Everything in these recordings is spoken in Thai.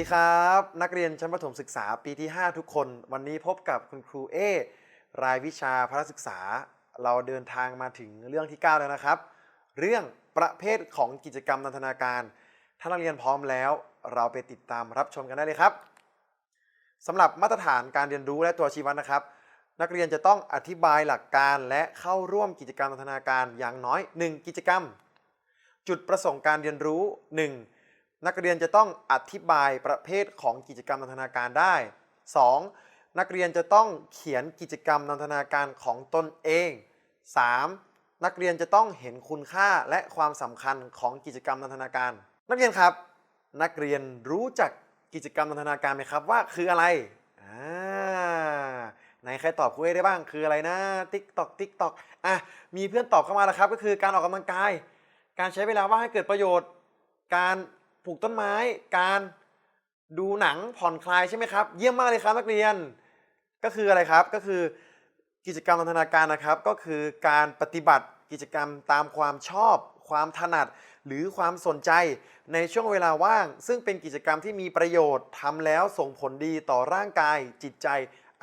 ดีครับ นักเรียนชั้นประถมศึกษาปีที่ 5 ทุกคน วันนี้พบกับคุณครูเอรายวิชาพระศึกษา เราเดินทางมาถึงเรื่องที่ 9 แล้วนะครับ เรื่องประเภทของกิจกรรมนันทนาการ ถ้านักเรียนพร้อมแล้ว เราไปติดตามรับชมกันได้เลยครับสำหรับมาตรฐานการเรียนรู้และตัวชี้วัดนะครับ นักเรียนจะต้องอธิบายหลักการและเข้าร่วมกิจกรรมนันทนาการอย่างน้อย 1 กิจกรรม จุดประสงค์การเรียนรู้ 1. นักเรียนจะต้องอธิบายประเภทของกิจกรรมนันทนาการได้ 2. นักเรียนจะต้องเขียนกิจกรรมนันทนาการของตนเอง 3. นักเรียนจะต้องเห็นคุณค่าและความสำคัญของกิจกรรมนันทนาการ นักเรียนครับ นักเรียนรู้จักกิจกรรมนันทนาการไหมครับว่าคืออะไรอ่าไหนใครตอบคุยได้บ้างคืออะไรนะติ๊กตอกติ๊กตอกอะมีเพื่อนตอบเข้ามาแล้วครับ ก็คือการออกกำลังกาย การใช้เวลาว่างให้เกิดประโยชน์ การ ปลูกต้นไม้ การดูหนังผ่อนคลายใช่ไหมครับ เยี่ยมมากเลยครับนักเรียน ก็คืออะไรครับก็คือกิจกรรมนันทนาการนะครับ ก็คือการปฏิบัติกิจกรรมตามความชอบ ความถนัด หรือความสนใจในช่วงเวลาว่าง ซึ่งเป็นกิจกรรมที่มีประโยชน์ทำแล้วส่งผลดีต่อร่างกาย จิตใจ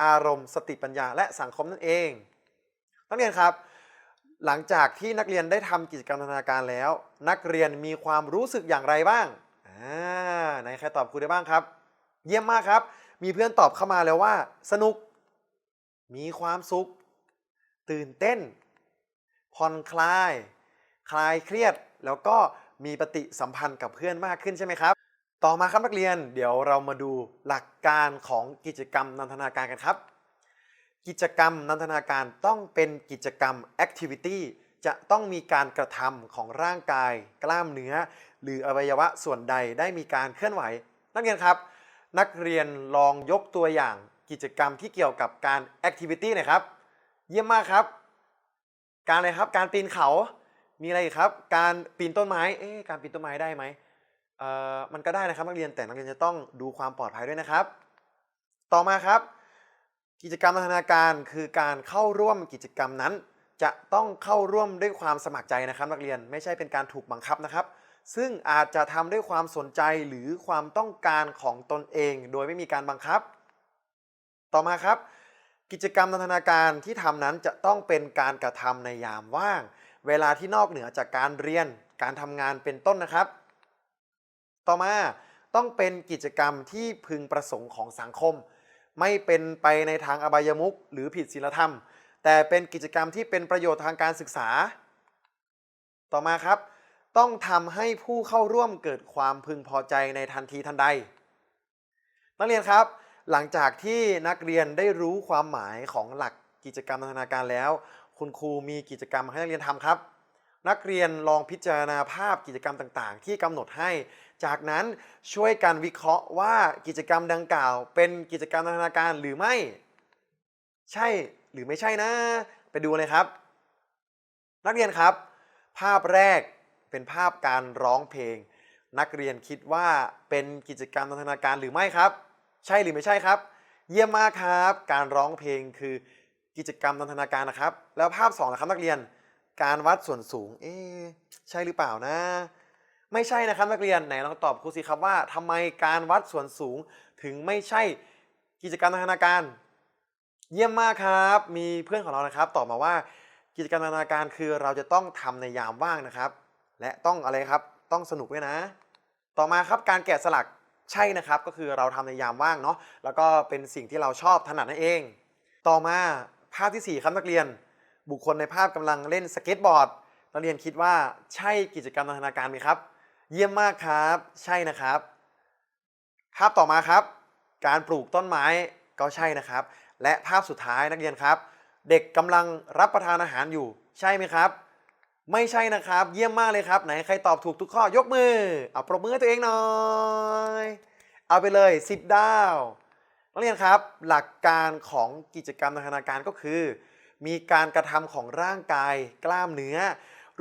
อารมณ์ สติปัญญา และสังคมนั่นเองนักเรียนครับ หลังจากที่นักเรียนได้ทำกิจกรรมนันทนาการแล้ว นักเรียนมีความรู้สึกอย่างไรบ้าง อ่าไหนใครตอบครูได้บ้างครับ เยี่ยมมากครับ มีเพื่อนตอบเข้ามาแล้วว่า สนุก มีความสุข ตื่นเต้น ผ่อนคลาย คลายเครียด แล้วก็มีปฏิสัมพันธ์กับเพื่อนมากขึ้นใช่ไหมครับ ต่อมาครับนักเรียน เดี๋ยวเรามาดูหลักการของกิจกรรมนันทนาการกันครับ กิจกรรมนันทนาการต้องเป็นกิจกรรม activity จะต้องมีการกระทำของร่างกาย กล้ามเนื้อ หรืออวัยวะส่วนใดได้มีการเคลื่อนไหว นักเรียนครับ นักเรียนลองยกตัวอย่างกิจกรรมที่เกี่ยวกับการ activity หน่อยครับ เยี่ยมมากครับ การอะไรครับการปีนเขา มีอะไรอีกครับ การปีนต้นไม้เอ๊ะการปีนต้นไม้ได้ไหมเอ่อมันก็ได้นะครับนักเรียนแต่นักเรียนจะต้องดูความปลอดภัยด้วยนะครับ ต่อมาครับ กิจกรรมนันทนาการคือการเข้าร่วมกิจกรรมนั้น จะต้องเข้าร่วมด้วยความสมัครใจนะครับนักเรียนไม่ใช่เป็นการถูกบังคับนะครับ ซึ่งอาจจะทำด้วยความสนใจหรือความต้องการของตนเอง โดยไม่มีการบังคับ ต่อมาครับ กิจกรรมนันทนาการที่ทำนั้นจะต้องเป็นการกระทำในยามว่าง เวลาที่นอกเหนือจากการเรียน การทำงานเป็นต้นนะครับ ต่อมาต้องเป็นกิจกรรมที่พึงประสงค์ของสังคม ไม่เป็นไปในทางอบายมุขหรือผิดศีลธรรม แต่เป็นกิจกรรมที่เป็นประโยชน์ทางการศึกษา ต่อมาครับ ต้องทำให้ผู้เข้าร่วมเกิดความพึงพอใจในทันทีทันใด นักเรียนครับ หลังจากที่นักเรียนได้รู้ความหมายของหลักกิจกรรมนันนาการแล้ว คุณครูมีกิจกรรมให้นักเรียนทำครับ นักเรียนลองพิจารณาภาพกิจกรรมต่างๆ ที่กำหนดให้ จากนั้นช่วยกันวิเคราะห์ว่ากิจกรรมดังกล่าว เป็นกิจกรรมนันนาการหรือไม่ ใช่ หรือไม่ใช่นะ ไปดูเลยครับ นักเรียนครับ ภาพแรกเป็นภาพการร้องเพลง นักเรียนคิดว่าเป็นกิจกรรมนันทนาการหรือไม่ครับ ใช่หรือไม่ใช่ครับ เยี่ยมมากครับ การร้องเพลงคือกิจกรรมนันทนาการนะครับ แล้วภาพ2นะครับนักเรียนการวัดส่วนสูง เอ๊ใช่หรือเปล่านะ ไม่ใช่นะครับนักเรียนไหนลองตอบครูสิครับว่าทำไมการวัดส่วนสูงถึงไม่ใช่กิจกรรมนันทนาการ เยี่ยมมากครับ มีเพื่อนของเรานะครับตอบมาว่ากิจกรรมนันทนาการคือเราจะต้องทำในยามว่างนะครับ และต้องอะไรครับต้องสนุกด้วยนะ ต่อมาครับการแกะสลักใช่นะครับ ก็คือเราทำในยามว่างเนาะแล้วก็เป็นสิ่งที่เราชอบถนัดนั่นเอง ต่อมาภาพที่4ครับนักเรียน บุคคลในภาพกำลังเล่นสเก็ตบอร์ดนักเรียนคิดว่าใช่กิจกรรมนันทนาการไหมครับ เยี่ยมมากครับ ใช่นะครับ ภาพต่อมาครับ การปลูกต้นไม้ก็ใช่นะครับ และภาพสุดท้ายนักเรียนครับ เด็กกำลังรับประทานอาหารอยู่ ใช่ไหมครับ ไม่ใช่นะครับ เยี่ยมมากเลยครับ ไหนใครตอบถูกทุกข้อยกมือ เอาปรบมือตัวเองหน่อย เอาไปเลย 10 ดาวนักเรียนครับ หลักการของกิจกรรมนันทนาการก็คือ มีการกระทำของร่างกายกล้ามเนื้อ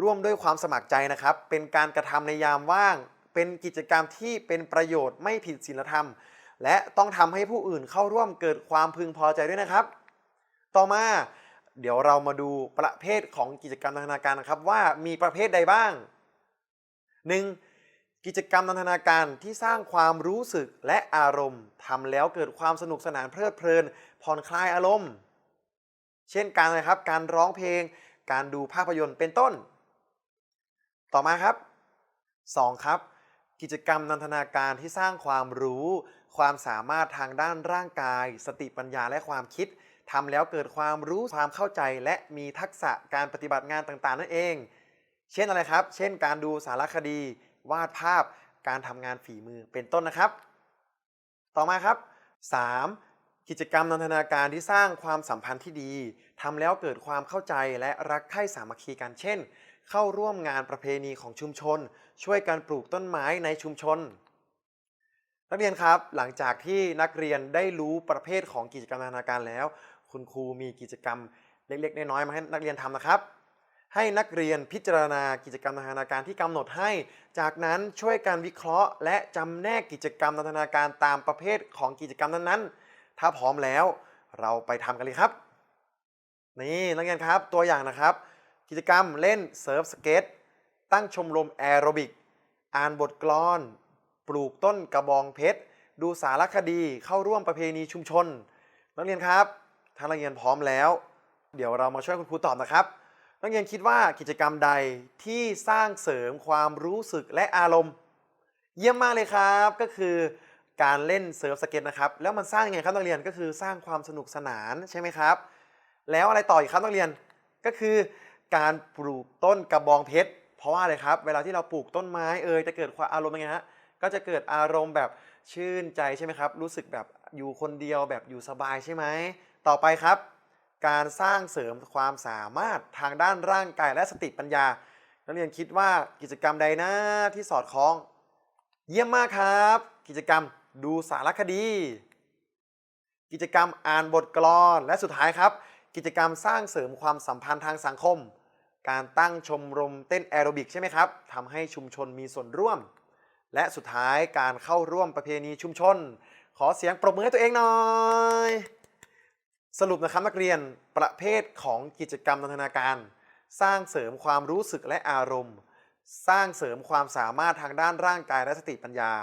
ร่วมด้วยความสมัครใจนะครับ เป็นการกระทำในยามว่าง เป็นกิจกรรมที่เป็นประโยชน์ไม่ผิดศีลธรรม และต้องทำให้ผู้อื่นเข้าร่วมเกิดความพึงพอใจด้วยนะครับ ต่อมาเดี๋ยวเรามาดูประเภทของกิจกรรมทางธนาการนะครับ ว่ามีประเภทใดบ้าง 1. กิจกรรมทางธนาการที่สร้างความรู้สึกและอารมณ์ทำแล้วเกิดความสนุกสนานเพลิดเพลิน ผ่อนคลายอารมณ์ เช่นการอะครับ การร้องเพลง การดูภาพยนตร์เป็นต้น ต่อมาครับ 2. ครับ กิจกรรมนันทนาการที่สร้างความรู้ ความสามารถทางด้านร่างกาย สติปัญญาและความคิดทำแล้วเกิดความรู้ความเข้าใจ และมีทักษะการปฏิบัติงานต่างๆ นั่นเอง เช่นอะไรครับ เช่น การดูสารคดี วาดภาพ การทำงานฝีมือเป็นต้นนะครับ ต่อมาครับ 3. กิจกรรมนันทนาการที่สร้างความสัมพันธ์ที่ดีทำแล้วเกิดความเข้าใจและรักใคร่สามัคคีกันเช่น เข้าร่วมงานประเพณีของชุมชน ช่วยกันปลูกต้นไม้ในชุมชน นักเรียนครับหลังจากที่นักเรียนได้รู้ประเภทของกิจกรรมนันทนาการแล้ว คุณครูมีกิจกรรมเล็กๆน้อยๆมาให้นักเรียนทำนะครับให้นักเรียนพิจารณากิจกรรมนันทนาการที่กำหนดให้ จากนั้นช่วยการวิเคราะห์ และจำแนกกิจกรรมนันทนาการตามประเภทของกิจกรรมนั้นๆ ถ้าพร้อมแล้วเราไปทำกันเลยครับ นี่นักเรียนครับตัวอย่างนะครับ กิจกรรมเล่นเซิร์ฟสเก็ตตั้งชมรมแอโรบิก อ่านบทกลอน ปลูกต้นกระบองเพชร ดูสารคดีเข้าร่วมประเพณีชุมชน นักเรียนครับถ้านักเรียนพร้อมแล้ว เดี๋ยวเรามาช่วยคุณครูตอบนะครับ นักเรียนคิดว่ากิจกรรมใดที่สร้างเสริมความรู้สึกและอารมณ์ เยี่ยมมากเลยครับก็คือ การเล่นเซิร์ฟสเก็ตนะครับ แล้วมันสร้างยังไงครับนักเรียนก็คือสร้างความสนุกสนานใช่ไหมครับ แล้วอะไรต่ออีกครับนักเรียนก็คือการปลูกต้นกระบองเพชรเพราะว่าอะไรครับ เวลาที่เราปลูกต้นไม้เอ่ยจะเกิดความอารมณ์ยังไงฮะก็จะเกิดอารมณ์แบบชื่นใจใช่ไหมครับ รู้สึกแบบอยู่คนเดียวแบบอยู่สบายใช่ไหมต่อไปครับ การสร้างเสริมความสามารถทางด้านร่างกายและสติปัญญา นักเรียนคิดว่ากิจกรรมใดนะที่สอดคล้อง เยี่ยมมากครับ กิจกรรม ดูสารคดี กิจกรรมอ่านบทกลอนและสุดท้ายครับ กิจกรรมสร้างเสริมความสัมพันธ์ทางสังคม การตั้งชมรมเต้นแอโรบิกใช่ไหมครับทำให้ชุมชนมีส่วนร่วม และสุดท้ายการเข้าร่วมประเพณีชุมชน ขอเสียงปรบมือให้ตัวเองหน่อยสรุปนะครับนักเรียนประเภทของกิจกรรมนันทนาการ สร้างเสริมความรู้สึกและอารมณ์ สร้างเสริมความสามารถทางด้านร่างกายและสติปัญญา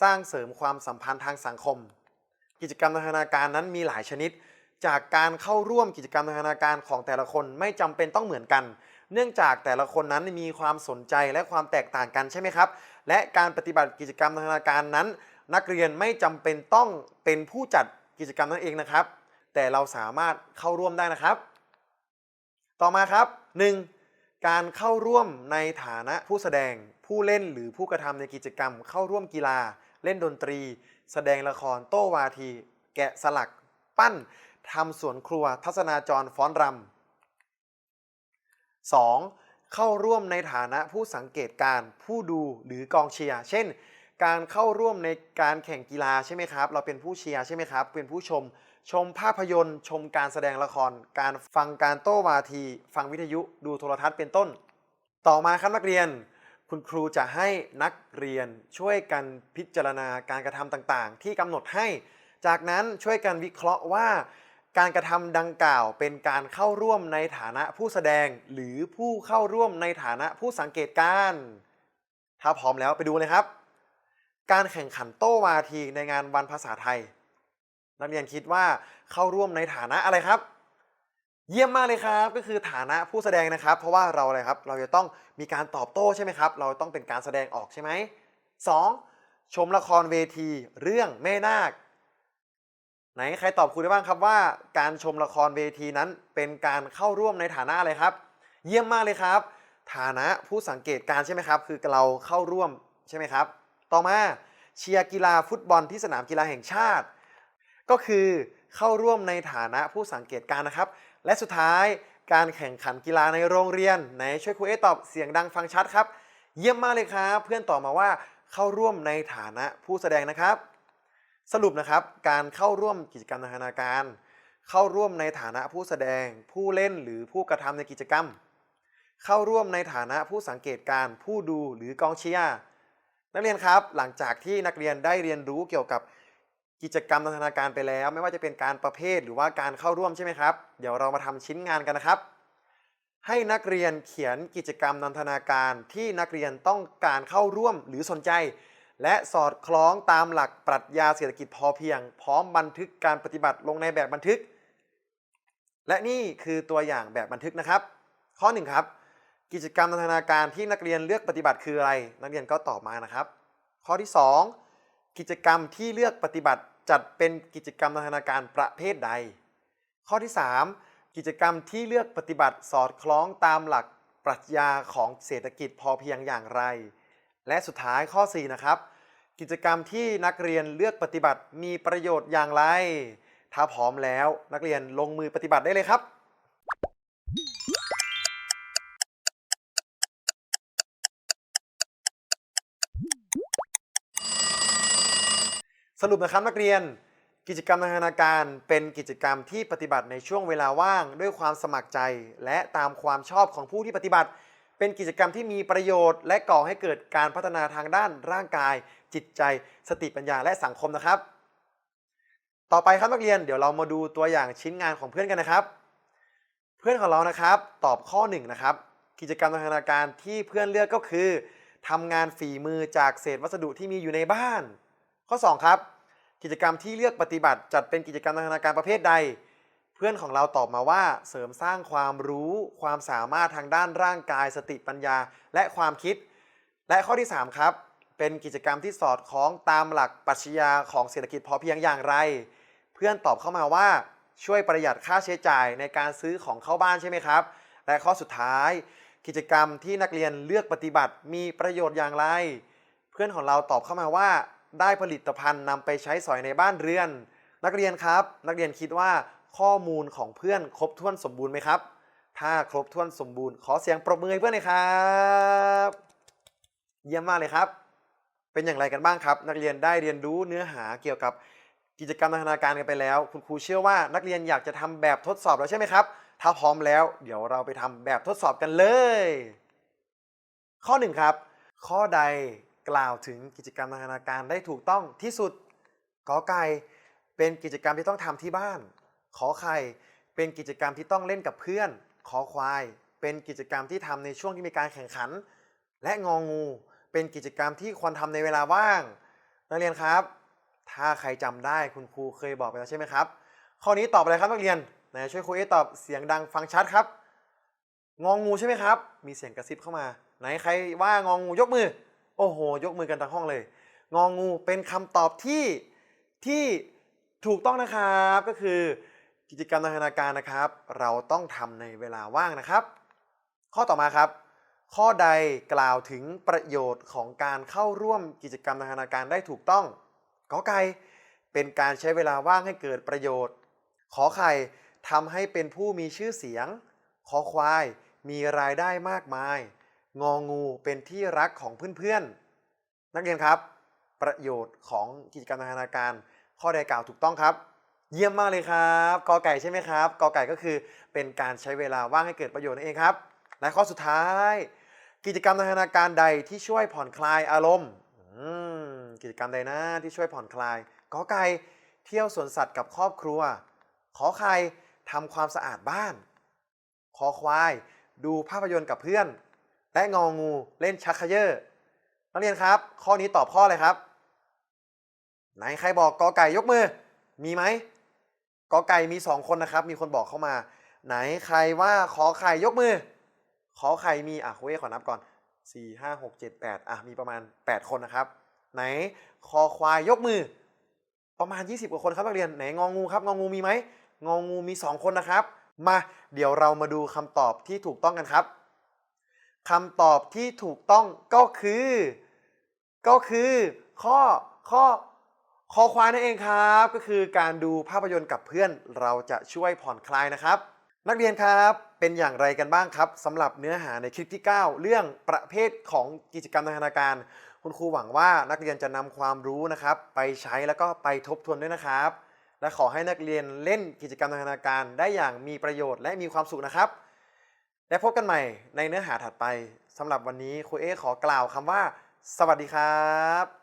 สร้างเสริมความสัมพันธ์ทางสังคม กิจกรรมนันทนาการนั้นมีหลายชนิด จากการเข้าร่วมกิจกรรมนันทนาการของแต่ละคนไม่จำเป็นต้องเหมือนกัน เนื่องจากแต่ละคนนั้นมีความสนใจและความแตกต่างกันใช่ไหมครับ และการปฏิบัติกิจกรรมนันทนาการนั้น นักเรียนไม่จำเป็นต้องเป็นผู้จัดกิจกรรมนั่นเองนะครับ แต่เราสามารถเข้าร่วมได้นะครับ ต่อมาครับ 1. การเข้าร่วมในฐานะผู้แสดงผู้เล่นหรือผู้กระทำในกิจกรรม เข้าร่วมกีฬา เล่นดนตรี แสดงละครโต้วาที แกะสลัก ปั้นทำสวนครัว ทัศนาจรฟ้อนรำ 2. เข้าร่วมในฐานะผู้สังเกตการผู้ดูหรือกองเชียร์เช่น การเข้าร่วมในการแข่งกีฬาใช่ไหมครับ เราเป็นผู้เชียร์ใช่ไหมครับ เป็นผู้ชม ชมภาพยนตร์ ชมการแสดงละคร การฟังการโต้วาที ฟังวิทยุดูโทรทัศน์เป็นต้น ต่อมาครับนักเรียน คุณครูจะให้นักเรียนช่วยกันพิจารณาการกระทำต่างๆ ที่กำหนดให้ จากนั้นช่วยกันวิเคราะห์ว่า การกระทำดังกล่าวเป็นการเข้าร่วมในฐานะผู้แสดง หรือผู้เข้าร่วมในฐานะผู้สังเกตการถ้าพร้อมแล้วไปดูเลยครับ การแข่งขันโต้วาทีในงานวันภาษาไทย นักเรียนคิดว่าเข้าร่วมในฐานะอะไรครับ เยี่ยมมากเลยครับก็คือฐานะผู้แสดงนะครับ เพราะว่าเราอะไรครับ เราจะต้องมีการตอบโต้ใช่ไหมครับ เราต้องเป็นการแสดงออกใช่ไหมสองชมละครเวทีเรื่องแม่นาคไหนใครตอบครูได้บ้างครับว่า การชมละครเวทีนั้นเป็นการเข้าร่วมในฐานะอะไรครับ เยี่ยมมากเลยครับ ฐานะผู้สังเกตการใช่ไหมครับ คือเราเข้าร่วมใช่ไหมครับ ต่อมาเชียร์กีฬาฟุตบอลที่สนามกีฬาแห่งชาติ ก็คือเข้าร่วมในฐานะผู้สังเกตการนะครับ และสุดท้ายการแข่งขันกีฬาในโรงเรียนไหนช่วยครูเอตอบเสียงดังฟังชัดครับ เยี่ยมมากเลยครับ เพื่อนตอบมาว่าเข้าร่วมในฐานะผู้แสดงนะครับ สรุปนะครับการเข้าร่วมกิจกรรมทางนาการ เข้าร่วมในฐานะผู้แสดง ผู้เล่นหรือผู้กระทำในกิจกรรม เข้าร่วมในฐานะผู้สังเกตการผู้ดูหรือกองเชียร์นักเรียนครับ หลังจากที่นักเรียนได้เรียนรู้เกี่ยวกับ กิจกรรมทางธนาการไปแล้ว ไม่ว่าจะเป็นการประเภทหรือว่าการเข้าร่วมใช่ไหมครับ เดี๋ยวเรามาทำชิ้นงานกันนะครับ ให้นักเรียนเขียนกิจกรรมนันทนาการที่นักเรียนต้องการเข้าร่วมหรือสนใจ และสอดคล้องตามหลักปรัชญาเศรษฐกิจพอเพียง พร้อมบันทึกการปฏิบัติลงในแบบบันทึก และนี่คือตัวอย่างแบบบันทึกนะครับ ข้อหนึ่งครับกิจกรรมนันทนาการที่นักเรียนเลือกปฏิบัติคืออะไร นักเรียนก็ตอบมานะครับ ข้อที่ 2 กิจกรรมที่เลือกปฏิบัติ จัดเป็นกิจกรรมนันทนาการประเภทใด ข้อที่ 3 กิจกรรมที่เลือกปฏิบัติสอดคล้องตามหลักปรัชญาของเศรษฐกิจพอเพียงอย่างไร และสุดท้ายข้อ 4 นะครับ กิจกรรมที่นักเรียนเลือกปฏิบัติมีประโยชน์อย่างไร ถ้าพร้อมแล้วนักเรียนลงมือปฏิบัติได้เลยครับ สรุปนะครับนักเรียน กิจกรรมทางนาการเป็นกิจกรรมที่ปฏิบัติในช่วงเวลาว่างด้วยความสมัครใจ และตามความชอบของผู้ที่ปฏิบัติ เป็นกิจกรรมที่มีประโยชน์ และก่อให้เกิดการพัฒนาทางด้านร่างกาย จิตใจ สติปัญญาและสังคมนะครับ ต่อไปครับนักเรียนเดี๋ยวเรามาดูตัวอย่างชิ้นงานของเพื่อนกันนะครับ เพื่อนของเรานะครับ ตอบข้อ1นนะครับกิจกรรมทางนาการที่เพื่อนเลือกก็คือทำงานฝีมือจากเศษวัสดุที่มีอยู่ในบ้าน ข้อ 2 ครับ กิจกรรมที่เลือกปฏิบัติ จัดเป็นกิจกรรมทางนาการประเภทใด เพื่อนของเราตอบมาว่าเสริมสร้างความรู้ความสามารถทางด้านร่างกาย สติปัญญา และความคิด และข้อที่ 3 ครับ เป็นกิจกรรมที่สอดคล้องตามหลักปรัชญาของเศรษฐกิจพอเพียงอย่างไร เพื่อนตอบเข้ามาว่าช่วยประหยัดค่าใช้จ่ายในการซื้อของเข้าบ้านใช่ไหมครับ และข้อสุดท้าย กิจกรรมที่นักเรียนเลือกปฏิบัติมีประโยชน์อย่างไร เพื่อนของเราตอบเข้ามาว่า ได้ผลิตภัณฑ์นำไปใช้สอยในบ้านเรือน นักเรียนครับ นักเรียนคิดว่าข้อมูลของเพื่อนครบถ้วนสมบูรณ์ไหมครับ ถ้าครบถ้วนสมบูรณ์ ขอเสียงปรบมือให้เพื่อนหน่อยครับ เยี่ยมมากเลยครับ เป็นอย่างไรกันบ้างครับ นักเรียนได้เรียนรู้เนื้อหาเกี่ยวกับกิจกรรมทางธนาการกันไปแล้ว คุณครูเชื่อว่านักเรียนอยากจะทำแบบทดสอบแล้วใช่ไหมครับ ถ้าพร้อมแล้ว เดี๋ยวเราไปทำแบบทดสอบกันเลย ข้อหนึ่งครับ ข้อใด กล่าวถึงกิจกรรมทางนาการได้ถูกต้องที่สุดกอไก่เป็นกิจกรรมที่ต้องทำที่บ้าน ขอไข่เป็นกิจกรรมที่ต้องเล่นกับเพื่อน ขอควาย เป็นกิจกรรมที่ทำในช่วงที่มีการแข่งขัน และงองู เป็นกิจกรรมที่ควรทำในเวลาว่าง นักเรียนครับ ถ้าใครจำได้คุณครูเคยบอกไปแล้วใช่ไหมครับ ข้อนี้ตอบอะไรครับนักเรียนไหนช่วยครูเอตอบเสียงดังฟังชัดครับ งองูใช่ไหมครับ มีเสียงกระซิบเข้ามา ไหนใครว่างองูยกมือ อ้โห ยกมือกันทั้งห้องเลย งองูเป็นคำตอบที่ที่ถูกต้องนะครับก็คือ กิจกรรมทางนาการนะครับ เราต้องทำในเวลาว่างนะครับ ข้อต่อมาครับ ข้อใดกล่าวถึงประโยชน์ของการเข้าร่วมกิจกรรมทางนาการได้ถูกต้องกอไก่เป็นการใช้เวลาว่างให้เกิดประโยชน์ ขอไข่ทำให้เป็นผู้มีชื่อเสียง ขอควายมีรายได้มากมาย งองูเป็นที่รักของเพื่อนๆ นักเรียนครับ ประโยชน์ของกิจกรรมทางธนาการ ข้อใดกล่าวถูกต้องครับ เยี่ยมมากเลยครับกอไก่ใช่ไหมครับกอไก่ก็คือเป็นการใช้เวลาว่างให้เกิดประโยชน์นั่นเองครับและข้อสุดท้าย กิจกรรมทางนาการใดที่ช่วยผ่อนคลายอารมณ์กิจกรรมใดนะที่ช่วยผ่อนคลายกอไก่เที่ยวสวนสัตว์กับครอบครัว ขอไข่ทำความสะอาดบ้าน ขอควาย ดูภาพยนตร์กับเพื่อน และงองูเล่นชักเขยอนักเรียนครับ ข้อนี้ตอบข้ออะไรครับ ไหนใครบอกกอไก่ยกมือ มีไหมกอไก่มีสองคนนะครับ มีคนบอกเข้ามา ไหนใครว่าขอไข่ยกมือ ขอไข่มีอะคุยขอนับก่อน4 5 6 7 8อะมีประมาณ8คนนะครับ ไหนคอควายยกมือ ประมาณ20กว่าคนครับนักเรียนไหนงองูครับงองูมีไหมงองูมี2คนนะครับ มาเดี๋ยวเรามาดูคำตอบที่ถูกต้องกันครับ คำตอบที่ถูกต้องก็คือ ก็คือ ข้อข้อคอควายนั่นเองครับ ก็คือการดูภาพยนตร์กับเพื่อนเราจะช่วยผ่อนคลายนะครับ นักเรียนครับเป็นอย่างไรกันบ้างครับสำหรับเนื้อหาในคลิปที่ 9 เรื่องประเภทของกิจกรรมทางธนาการ คุณครูหวังว่านักเรียนจะนำความรู้นะครับ ไปใช้แล้วก็ไปทบทวนด้วยนะครับ และขอให้นักเรียนเล่นกิจกรรมทางธนาการได้อย่างมีประโยชน์และมีความสุขนะครับ และพบกันใหม่ในเนื้อหาถัดไปสำหรับวันนี้ครูเอขอกล่าวคำว่า สวัสดีครับ